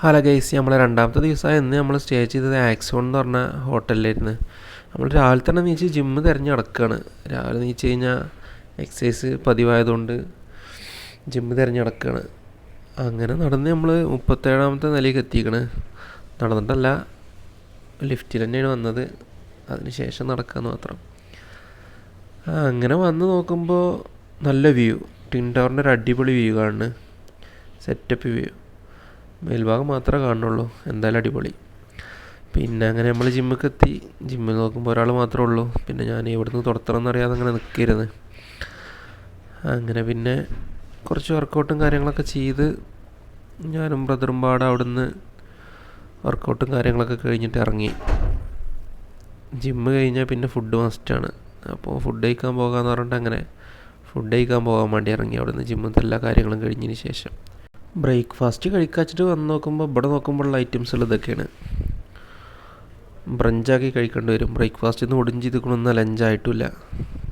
Hello guys നമ്മളെ രണ്ടാമത്തെ ദിവസമായി ഇന്ന് നമ്മൾ സ്റ്റേ ചെയ്തത് ആക്സോൺ എന്ന് പറഞ്ഞ ഹോട്ടലിലായിരുന്നു. നമ്മൾ രാവിലെ തന്നെ നീച്ച് ജിമ്മ് തിരഞ്ഞ് നടക്കുകയാണ് രാവിലെ നീച്ച് കഴിഞ്ഞാൽ എക്സസൈസ് പതിവായതുകൊണ്ട് ജിമ്മ് തിരഞ്ഞ് നടക്കുകയാണ് അങ്ങനെ നടന്ന് നമ്മൾ മുപ്പത്തേഴാമത്തെ നിലയ്ക്ക് എത്തിക്കണ്. നടന്നിട്ടല്ല ലിഫ്റ്റിൽ തന്നെയാണ് വന്നത്. അതിന് ശേഷം നടക്കാമെന്ന് മാത്രം. അങ്ങനെ വന്ന് നോക്കുമ്പോൾ നല്ല വ്യൂ ടിൻ ടവറിന്റെ ഒരു അടിപൊളി വ്യൂ കാണുന്നു സെറ്റപ്പ് വ്യൂ മേൽഭാഗം മാത്രമേ കാണുന്നുള്ളൂ. എന്തായാലും അടിപൊളി. പിന്നെ അങ്ങനെ നമ്മൾ ജിമ്മൊക്കെ എത്തി ജിമ്മിൽ നോക്കുമ്പോൾ ഒരാൾ മാത്രമേ ഉള്ളൂ. പിന്നെ ഞാൻ എവിടുന്ന് തുറത്തണമെന്ന് അറിയാതെ അങ്ങനെ നിൽക്കരുത് അങ്ങനെ പിന്നെ കുറച്ച് വർക്കൗട്ടും കാര്യങ്ങളൊക്കെ ചെയ്ത് ഞാനും ബ്രദറും പാടെ അവിടുന്ന് വർക്കൗട്ടും കാര്യങ്ങളൊക്കെ കഴിഞ്ഞിട്ട് ഇറങ്ങി. ജിമ്മ് കഴിഞ്ഞാൽ പിന്നെ ഫുഡ് മസ്റ്റാണ് അപ്പോൾ ഫുഡ് കഴിക്കാൻ പോകാമെന്ന് പറഞ്ഞിട്ട് അങ്ങനെ ഫുഡ് കഴിക്കാൻ പോകാൻ വേണ്ടി ഇറങ്ങി അവിടുന്ന്. ജിമ്മിലത്തെ എല്ലാ കാര്യങ്ങളും കഴിഞ്ഞതിന് ശേഷം. ബ്രേക്ക്ഫാസ്റ്റ് കഴിക്കാച്ചിട്ട് വന്ന് നോക്കുമ്പോൾ ഇവിടെ നോക്കുമ്പോഴുള്ള ഐറ്റംസുകൾ ഇതൊക്കെയാണ്. ബ്രഞ്ചാക്കി കഴിക്കേണ്ടി വരും. ബ്രേക്ക്ഫാസ്റ്റ് നിന്ന് ഒടിഞ്ഞ് ചെയ്തിക്കണമൊന്നും ലഞ്ചായിട്ടില്ല.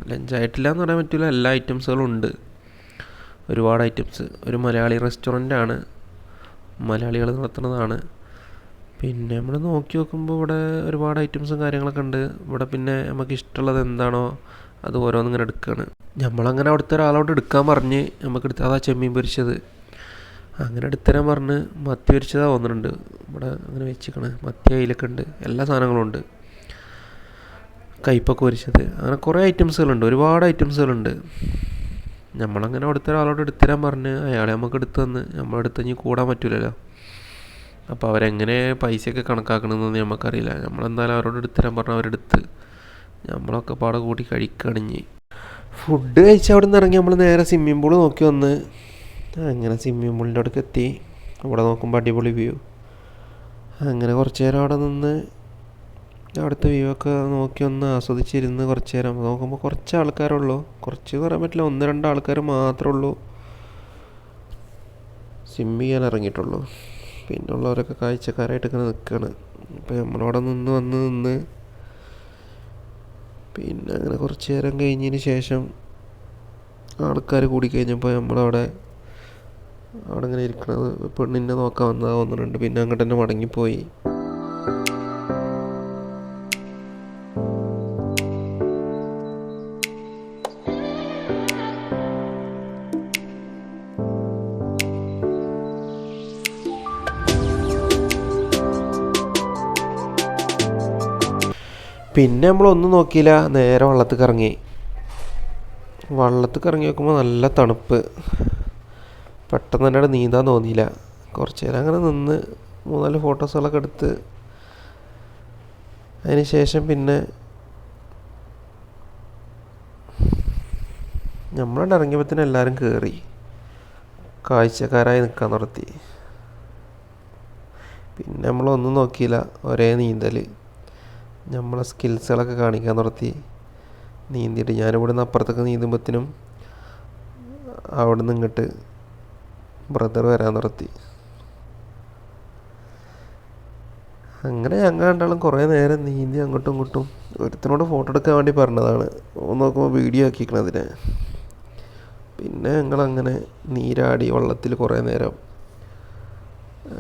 ലഞ്ചായിട്ടില്ല എന്ന് പറയാൻ പറ്റില്ല എല്ലാ ഐറ്റംസുകളും ഉണ്ട്. ഒരുപാട് ഐറ്റംസ്. ഒരു മലയാളി റെസ്റ്റോറന്റ് ആണ് മലയാളികൾ നടത്തുന്നതാണ്. പിന്നെ നമ്മൾ നോക്കി നോക്കുമ്പോൾ ഇവിടെ ഒരുപാട് ഐറ്റംസും കാര്യങ്ങളൊക്കെ ഉണ്ട്. ഇവിടെ പിന്നെ നമുക്ക് ഇഷ്ടമുള്ളത് എന്താണോ അത് ഓരോന്നിങ്ങനെ എടുക്കുകയാണ് നമ്മളങ്ങനെ അവിടുത്തെ ഒരാളോട് എടുക്കാൻ പറഞ്ഞ് നമുക്ക് എടുത്ത് അതാ ചെമ്മീൻ പൊരിച്ചത്. അങ്ങനെ എടുത്തരാൻ പറഞ്ഞ് മത്തി പൊരിച്ചതാ തോന്നുന്നുണ്ട്. ഇവിടെ അങ്ങനെ വെച്ചിക്കണ് മത്തി അയിലൊക്കെ ഉണ്ട്. എല്ലാ സാധനങ്ങളും ഉണ്ട്. കയ്പ്പൊക്കെ പൊരിച്ചത്. അങ്ങനെ കുറേ ഐറ്റംസുകളുണ്ട് ഒരുപാട് ഐറ്റംസുകളുണ്ട് നമ്മളങ്ങനെ അവിടുത്തെ ഒരാളോട് എടുത്തരാൻ പറഞ്ഞ് അയാളെ നമുക്ക് എടുത്ത് തന്ന്. നമ്മളെടുത്ത് ഇനി കൂടാൻ പറ്റില്ലല്ലോ അപ്പോൾ അവരെങ്ങനെ പൈസയൊക്കെ കണക്കാക്കണമെന്നൊന്നും നമുക്കറിയില്ല നമ്മളെന്തായാലും അവരോട് എടുത്തരാൻ പറഞ്ഞ് അവരെടുത്ത് നമ്മളൊക്കെ പാടെ കൂട്ടി കഴിക്കണിഞ്ഞ് ഫുഡ് കഴിച്ച് അവിടെ നിന്ന് ഇറങ്ങി നമ്മൾ നേരെ സ്വിമ്മിംഗ് പൂൾ നോക്കി വന്ന് അങ്ങനെ സ്വിമ്മിംഗ് പൂളിന്റെ എത്തി. അവിടെ നോക്കുമ്പോൾ അടിപൊളി വ്യൂ അങ്ങനെ കുറച്ച് നേരം അവിടെ നിന്ന് അവിടുത്തെ വ്യൂ ഒക്കെ നോക്കി ഒന്ന് ആസ്വദിച്ചിരുന്ന് കുറച്ച് നേരം. നോക്കുമ്പോൾ കുറച്ച് ആൾക്കാരുള്ളൂ. കുറച്ച് പറയാൻ പറ്റില്ല. ഒന്ന് രണ്ട് ആൾക്കാർ മാത്രമേ ഉള്ളൂ. സ്വിം ചെയ്യാൻ ഇറങ്ങിയിട്ടുള്ളൂ. പിന്നെ ഉള്ളവരൊക്കെ കാഴ്ചക്കാരായിട്ട് ഇങ്ങനെ നിൽക്കുകയാണ് അപ്പോൾ നമ്മളവിടെ നിന്ന് വന്ന് നിന്ന് പിന്നെ അങ്ങനെ കുറച്ച് നേരം കഴിഞ്ഞതിന് ശേഷം ആൾക്കാർ കൂടി കഴിഞ്ഞപ്പോൾ നമ്മളവിടെ അവിടെ ഇങ്ങനെ ഇരിക്കണത് പെണ്ണിനെ നോക്കാൻ വന്നതാ തോന്നുന്നുണ്ട്. പിന്നെ അങ്ങോട്ട് തന്നെ മടങ്ങിപ്പോയി. പിന്നെ നമ്മളൊന്നും നോക്കിയില്ല. നേരെ വള്ളത്തേക്ക് ഇറങ്ങി. വള്ളത്തേക്ക് ഇറങ്ങി നോക്കുമ്പോൾ നല്ല തണുപ്പ്. പെട്ടെന്ന് തന്നെ നീന്താൻ തോന്നിയില്ല. കുറച്ച് നേരം അങ്ങനെ നിന്ന് മൂന്നാൽ ഫോട്ടോസുകളൊക്കെ എടുത്ത് അതിന് ശേഷം പിന്നെ നമ്മളവിടെ തന്നെ എല്ലാവരും കയറി കാഴ്ചക്കാരായി നിൽക്കാൻ നിർത്തി പിന്നെ നമ്മളൊന്നും നോക്കിയില്ല. ഒരേ നീന്തൽ നമ്മളെ സ്കിൽസുകളൊക്കെ കാണിക്കാൻ നിർത്തി നീന്തിയിട്ട് ഞാനിവിടുന്ന് അപ്പുറത്തൊക്കെ നീന്തുമ്പോഴത്തേനും അവിടെ നിന്ന് ഇങ്ങോട്ട് ബ്രദർ വരാൻ നിർത്തി. അങ്ങനെ ഞങ്ങൾ രണ്ടാളും കുറേ നേരം നീന്തി അങ്ങോട്ടും ഇങ്ങോട്ടും ഒരുത്തിനോട് ഫോട്ടോ എടുക്കാൻ വേണ്ടി പറഞ്ഞതാണ്. നോക്കുമ്പോൾ വീഡിയോ ആക്കിക്കണതിന് പിന്നെ ഞങ്ങൾ അങ്ങനെ നീരാടി വള്ളത്തിൽ കുറേ നേരം.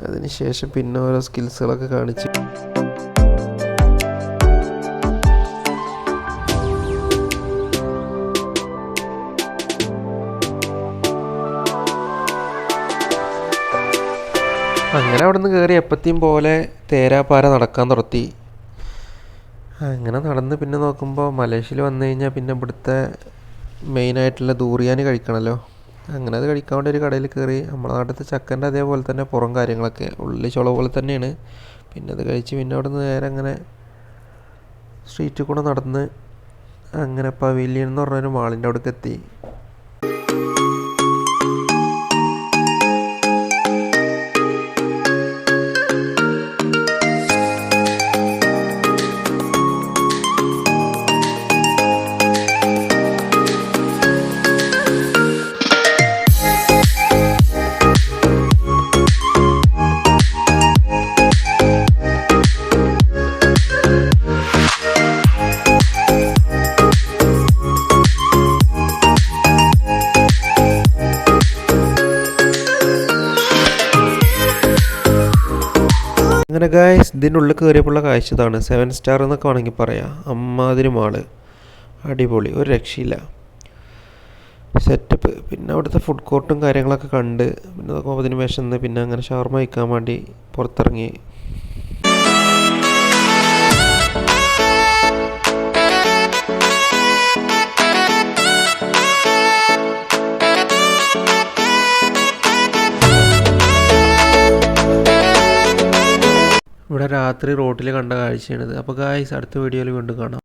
അതിന് ശേഷം പിന്നെ ഓരോ സ്കിൽസുകളൊക്കെ കാണിച്ച് അങ്ങനെ അവിടെ നിന്ന് കയറി എപ്പത്തെയും പോലെ തേരാപ്പാര നടക്കാൻ തുടത്തി അങ്ങനെ നടന്ന് പിന്നെ നോക്കുമ്പോൾ മലേഷ്യയിൽ വന്നു കഴിഞ്ഞാൽ പിന്നെ ഇവിടുത്തെ മെയിനായിട്ടുള്ള ദൂറിയാൻ കഴിക്കണമല്ലോ അങ്ങനെ അത് കഴിക്കാൻ വേണ്ടി ഒരു കടയിൽ കയറി നമ്മളെ നാട്ടിലത്തെ ചക്കന്റെ അതേപോലെ തന്നെ പുറം കാര്യങ്ങളൊക്കെ. ഉള്ളി ചുള പോലെ തന്നെയാണ്. പിന്നെ അത് കഴിച്ച് പിന്നെ അവിടെ നിന്ന് നേരെ അങ്ങനെ സ്ട്രീറ്റിൽ കൂടെ നടന്ന് അങ്ങനെ പവിലിയൻ എന്ന് പറഞ്ഞൊരു മാളിന്റെ അവിടേക്ക് എത്തി. അങ്ങനെ ഗായ്സ് ഇതിന്റെ ഉള്ളിൽ കയറിയപ്പോഴുള്ള കാഴ്ച ഇതാണ്. സെവൻ സ്റ്റാർ എന്നൊക്കെ വേണമെങ്കിൽ പറയാം. അമ്മാതിരി മാൾ അടിപൊളി. ഒരു രക്ഷയില്ല. സെറ്റപ്പ് പിന്നെ അവിടുത്തെ ഫുഡ് കോർട്ടും കാര്യങ്ങളൊക്കെ കണ്ട്. പിന്നെ നോക്കുമ്പോൾ അതിന് വിശന്ന് പിന്നെ അങ്ങനെ ഷവർമ കഴിക്കാൻ വേണ്ടി പുറത്തിറങ്ങി. ഇവിടെ രാത്രി റോട്ടിൽ കണ്ട കാഴ്ചയാണിത്. അപ്പോൾ ഗായ്സ് അടുത്ത വീഡിയോയിൽ വീണ്ടും കാണാം.